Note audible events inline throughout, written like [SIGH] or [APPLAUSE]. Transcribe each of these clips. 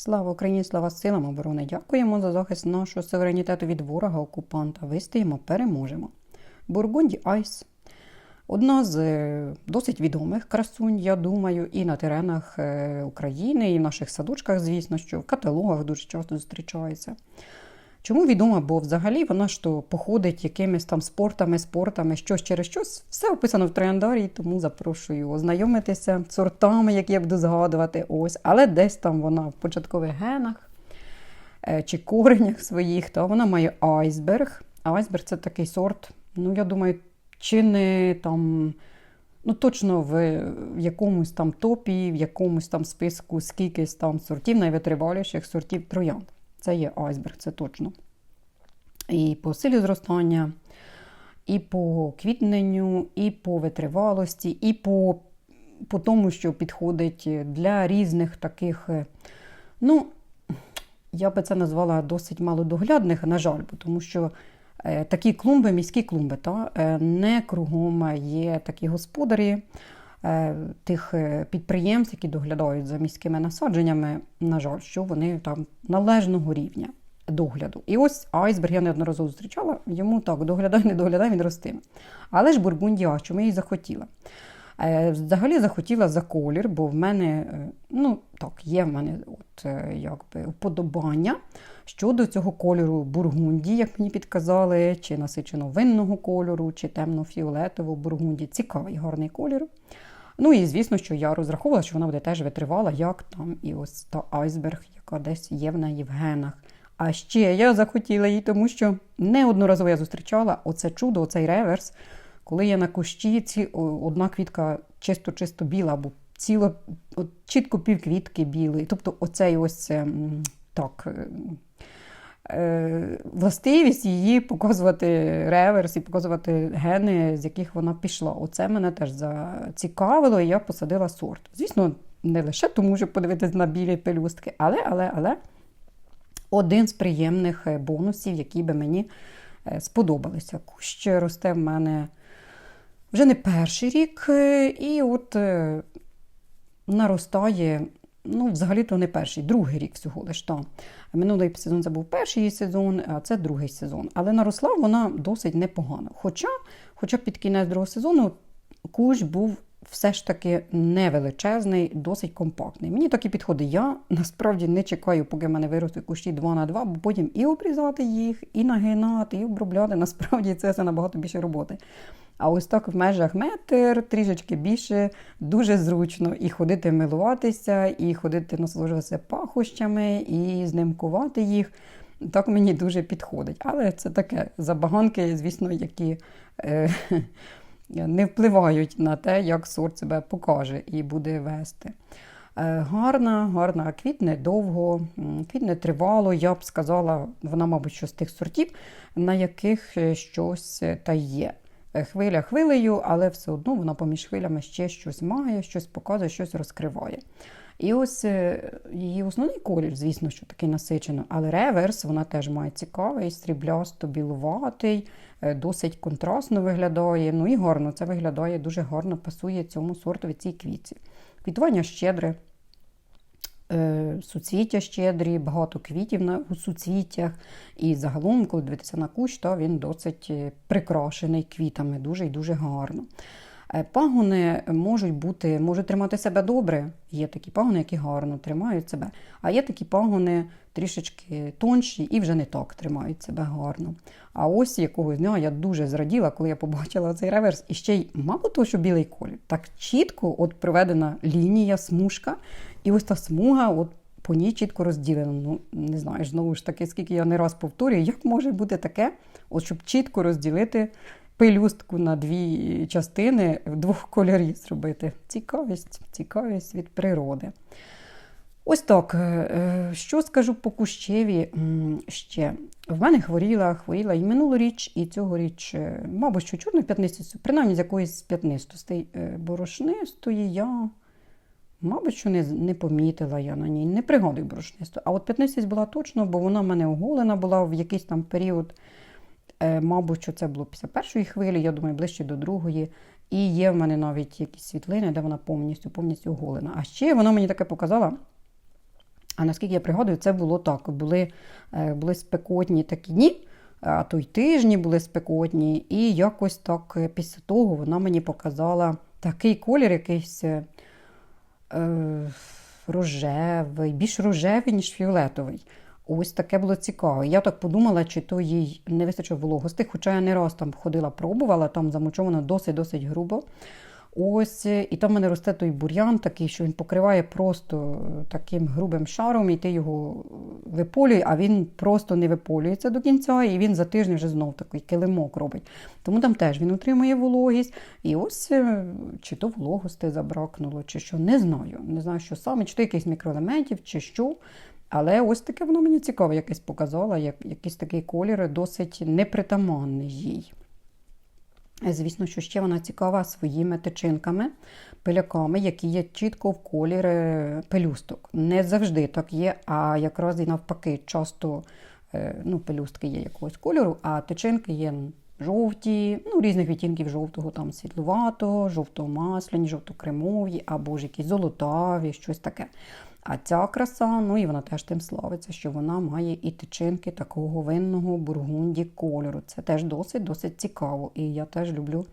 Слава Україні, слава силам оборони! Дякуємо за захист нашого суверенітету від ворога окупанта. Вистоїмо, переможемо. Бургунді Айс. Одна з е, досить відомих красунь, я думаю, і на теренах е, України, і в наших садочках, звісно, що в каталогах дуже часто зустрічається. Чому відома? Бо взагалі вона ж то походить якимись там спортами, спортами, щось через щось. Все описано в трояндарі, тому запрошую ознайомитися з сортами, які я буду згадувати. Ось, але десь там вона в початкових генах е, чи коренях своїх, то вона має айсберг. Айсберг це такий сорт, ну я думаю, чи не там. Ну, точно в якомусь там топі, в якомусь там списку скількись там сортів, найвитриваліших сортів троянд. Це є айсберг, це точно. І по силі зростання, і по квітненню, і по витривалості, і по, по тому, що підходить для різних таких, е, ну, я би це назвала досить малодоглядних, на жаль, тому що е, такі клумби, міські клумби, та, е, не кругом є такі господарі тих е, підприємств, які доглядають за міськими насадженнями, на жаль, що вони там належного рівня догляду. І ось айсберг я неодноразово зустрічала, йому так доглядай, не доглядай, він ростиме. Але ж бургундія, чому я її захотіла? Е, Взагалі захотіла за колір, бо в мене, е, ну так, є в мене от, е, якби вподобання щодо цього кольору бургунді, як мені підказали, чи насичено винного кольору, чи темно-фіолетового бургунді. Цікавий, гарний колір. Ну і звісно, що я розраховувала, що вона буде теж витривала, як там і ось та айсберг, яка десь є в неї в генах. А ще я захотіла її, тому що неодноразово я зустрічала оце чудо, оцей реверс, коли є на кущі ці, одна квітка чисто-чисто біла, або ціло, от, чітко півквітки білої. Тобто оцей ось ем, так. Е, Властивість її показувати реверс і показувати гени, з яких вона пішла. Оце мене теж зацікавило, і я посадила сорт. Звісно, не лише тому, щоб подивитись на білі пелюстки, але, але, але один з приємних е, бонусів, які би мені е, сподобалися. Кущ росте в мене вже не перший рік, і от наростає, ну, взагалі-то не перший, другий рік всього лиш. Та. Минулий сезон це був перший сезон, а це другий сезон. Але наросла вона досить непогано. Хоча, хоча під кінець другого сезону кущ був все ж таки невеличезний, досить компактний. Мені так і підходить. Я насправді не чекаю, поки в мене виростуть кущі 2 на 2, бо потім і обрізати їх, і нагинати, і обробляти. Насправді це все набагато більше роботи. А ось так в межах метр, трішечки більше, дуже зручно і ходити милуватися, і ходити насолоджуватися пахощами, і знимкувати їх. Так мені дуже підходить. Але це таке забаганки, звісно, які е, не впливають на те, як сорт себе покаже і буде вести. Е, Гарна, гарна, квітне довго, квітне тривало. Я б сказала, вона, мабуть, що з тих сортів, на яких е, щось е, та є. Хвиля хвилею, але все одно вона поміж хвилями ще щось має, щось показує, щось розкриває. І ось е, її основний колір, звісно, що такий насичено, але реверс вона теж має цікавий, сріблясто-білуватий, е, досить контрастно виглядає. Ну і гарно це виглядає, дуже гарно пасує цьому сортові цій квітці. Квітування щедре, е, суцвіття щедрі, багато квітів у суцвіттях. І загалом, коли дивитися на кущ, то він досить прикрашений квітами, дуже і дуже гарно. Е, Пагони можуть бути, можуть тримати себе добре. Є такі пагони, які гарно тримають себе, а є такі пагони трішечки тонші і вже не так тримають себе гарно. А ось якогось дня я дуже зраділа, коли я побачила цей реверс. І ще й мало того, що білий колір, так чітко от проведена лінія, смужка, і ось та смуга, от по ній чітко розділена. Ну, не знаю, знову ж таки, скільки я не раз повторюю, як може бути таке, от щоб чітко розділити пелюстку на дві частини в двох кольорів зробити. Цікавість, цікавість від природи. Ось так. е, е, Що скажу по кущеві ще? В мене хворіла, хворіла і минулоріч, і цьогоріч, е, мабуть, що чорною п'ятнистістю, принаймні з якоїсь п'ятнистостей борошнистої я, мабуть, що не, не помітила я на ній, не пригадую борошнисту. А от п'ятнистість була точно, бо вона в мене оголена була в якийсь там період. Е, Мабуть, що це було після першої хвилі, я думаю, ближче до другої. І є в мене навіть якісь світлини, де вона повністю повністю оголена. А ще вона мені таке показала. А наскільки я пригадую, це було так. Були, е, були спекотні такі дні, а то й тижні були спекотні, і якось так е, після того вона мені показала такий колір, якийсь е, рожевий, більш рожевий, ніж фіолетовий. Ось таке було цікаво. Я так подумала, чи то їй не вистачило вологості, хоча я не раз там ходила, пробувала, там замочовано досить-досить грубо. Ось, і там в мене росте той бур'ян такий, що він покриває просто таким грубим шаром, і ти його виполює, а він просто не виполюється до кінця, і він за тиждень вже знов такий килимок робить. Тому там теж він утримує вологість. І ось е, чи то вологості забракнуло, чи що, не знаю. Не знаю, що саме, чи то якихось мікроелементів, чи що. Але ось таке воно мені цікаво, якесь показало, як якийсь такий колір досить непритаманний їй. Звісно, що ще вона цікава своїми тичинками, пиляками, які є чітко в кольорі пелюсток. Не завжди так є, а якраз і навпаки, часто ну, пелюстки є якогось кольору, а тичинки є жовті, ну, різних відтінків жовтого, там світлуватого, жовто-масляні, жовто-кремові, або ж якісь золотаві, щось таке. А ця краса, ну і вона теж тим славиться, що вона має і тичинки такого винного бургунді кольору. Це теж досить-досить цікаво. І я теж люблю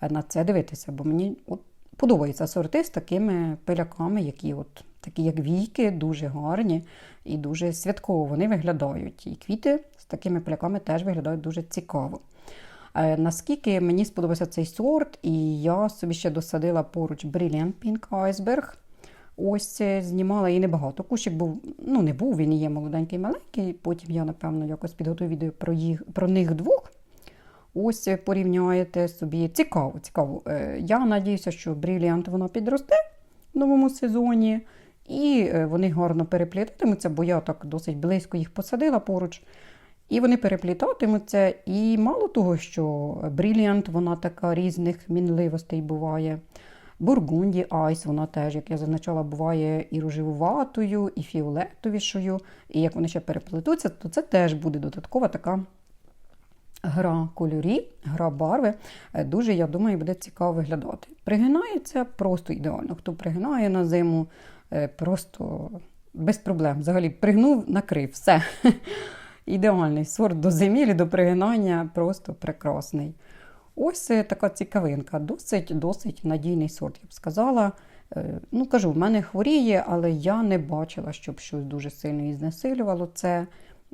е, на це дивитися, бо мені от подобаються сорти з такими пиляками, які от такі, як війки, дуже гарні і дуже святково вони виглядають. І квіти з такими пиляками теж виглядають дуже цікаво. Е, наскільки мені сподобався цей сорт, і я собі ще досадила поруч Brilliant Pink Iceberg. Ось знімала і небагато. Кущик був, ну не був, він є молоденький маленький. Потім я, напевно, якось підготую відео про їх, про них двох. Ось порівняєте собі. Цікаво, цікаво. Е, я надіюся, що Brilliant вона підросте в новому сезоні. І е, вони гарно переплітатимуться, бо я так досить близько їх посадила поруч. І вони переплітатимуться. І мало того, що Brilliant, вона така різних мінливостей буває. Бургунді Айс, вона теж, як я зазначала, буває і рожевуватою, і фіолетовішою. І як вони ще переплетуться, то це теж буде додаткова така гра кольорів, гра барви. Е, дуже, я думаю, буде цікаво виглядати. Пригинається просто ідеально. Хто пригинає на зиму, е, просто без проблем. Взагалі, пригнув, накрив, все. [LAUGHS] Ідеальний сорт до зимі, до пригинання, просто прекрасний. Ось така цікавинка, досить досить надійний сорт, я б сказала. Е, ну, кажу, в мене хворіє, але я не бачила, щоб щось дуже сильно і знесилювало це.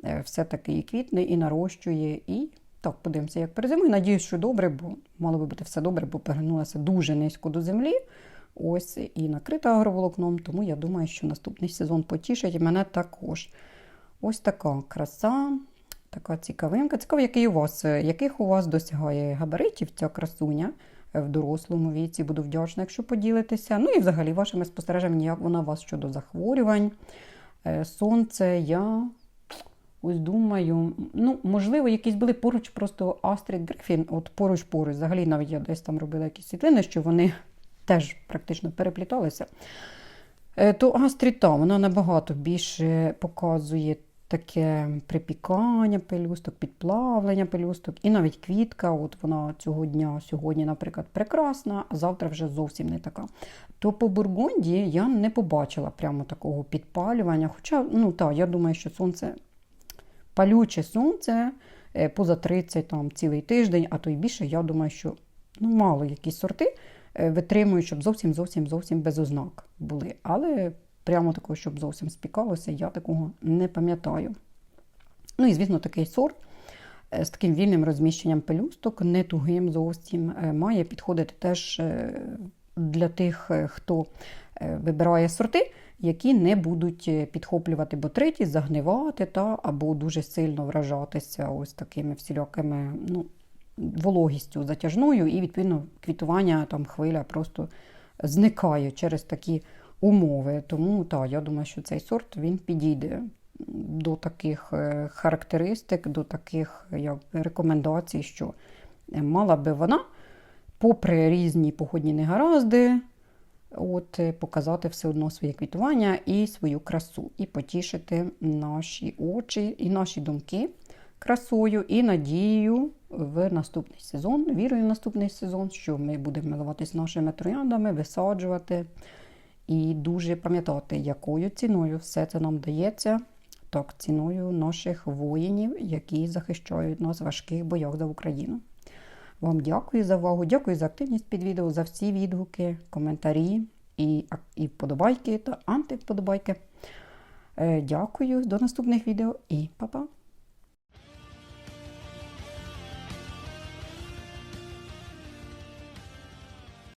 Е, все-таки і квітне, і нарощує. І так, подивимося, як перезимує. Надіюсь, що добре, бо мало би бути все добре, бо перегнулася дуже низько до землі. Ось і накрита агроволокном, тому я думаю, що наступний сезон потішить мене також. Ось така краса. Така цікавинка. Цікаво, який у вас, е, яких у вас досягає габаритів ця красуня е, в дорослому віці. Буду вдячна, якщо поділитеся. Ну і взагалі вашими спостереженнями, як вона у вас щодо захворювань. Е, сонце, я ось думаю, ну, можливо, якісь були поруч просто Астрід Грифін, от поруч-поруч. Взагалі, навіть я десь там робила якісь світлини, що вони теж практично перепліталися. То Астрід, та, вона набагато більше показує таке припікання пелюсток, підплавлення пелюсток, і навіть квітка. От вона цього дня сьогодні, наприклад, прекрасна, а завтра вже зовсім не така. То по Бургунді я не побачила прямо такого підпалювання. Хоча, ну так, я думаю, що сонце палюче сонце е, поза 30 там, цілий тиждень, а то й більше, я думаю, що ну, мало якісь сорти е, витримують, щоб зовсім зовсім зовсім без ознак були. Але прямо такого, щоб зовсім спікалося, я такого не пам'ятаю. Ну і, звісно, такий сорт е, з таким вільним розміщенням пелюсток, не тугим зовсім, е, має підходити теж е, для тих, хто вибирає сорти, які не будуть підхоплювати ботриті, загнивати та або дуже сильно вражатися ось такими всілякими ну, вологістю затяжною, і, відповідно, квітування там хвиля просто зникає через такі умови. Тому так, я думаю, що цей сорт він підійде до таких е, характеристик, до таких як, рекомендацій, що мала би вона, попри різні походні негаразди, от, е, показати все одно своє квітування і свою красу, і потішити наші очі і наші думки красою і надією в наступний сезон. Вірую в наступний сезон, що ми будемо милуватись нашими трояндами, висаджувати і дуже пам'ятати, якою ціною все це нам дається. Так, ціною наших воїнів, які захищають нас в важких боях за Україну. Вам дякую за увагу, дякую за активність під відео, за всі відгуки, коментарі і, і вподобайки та антивподобайки. Е, Дякую, до наступних відео і па-па!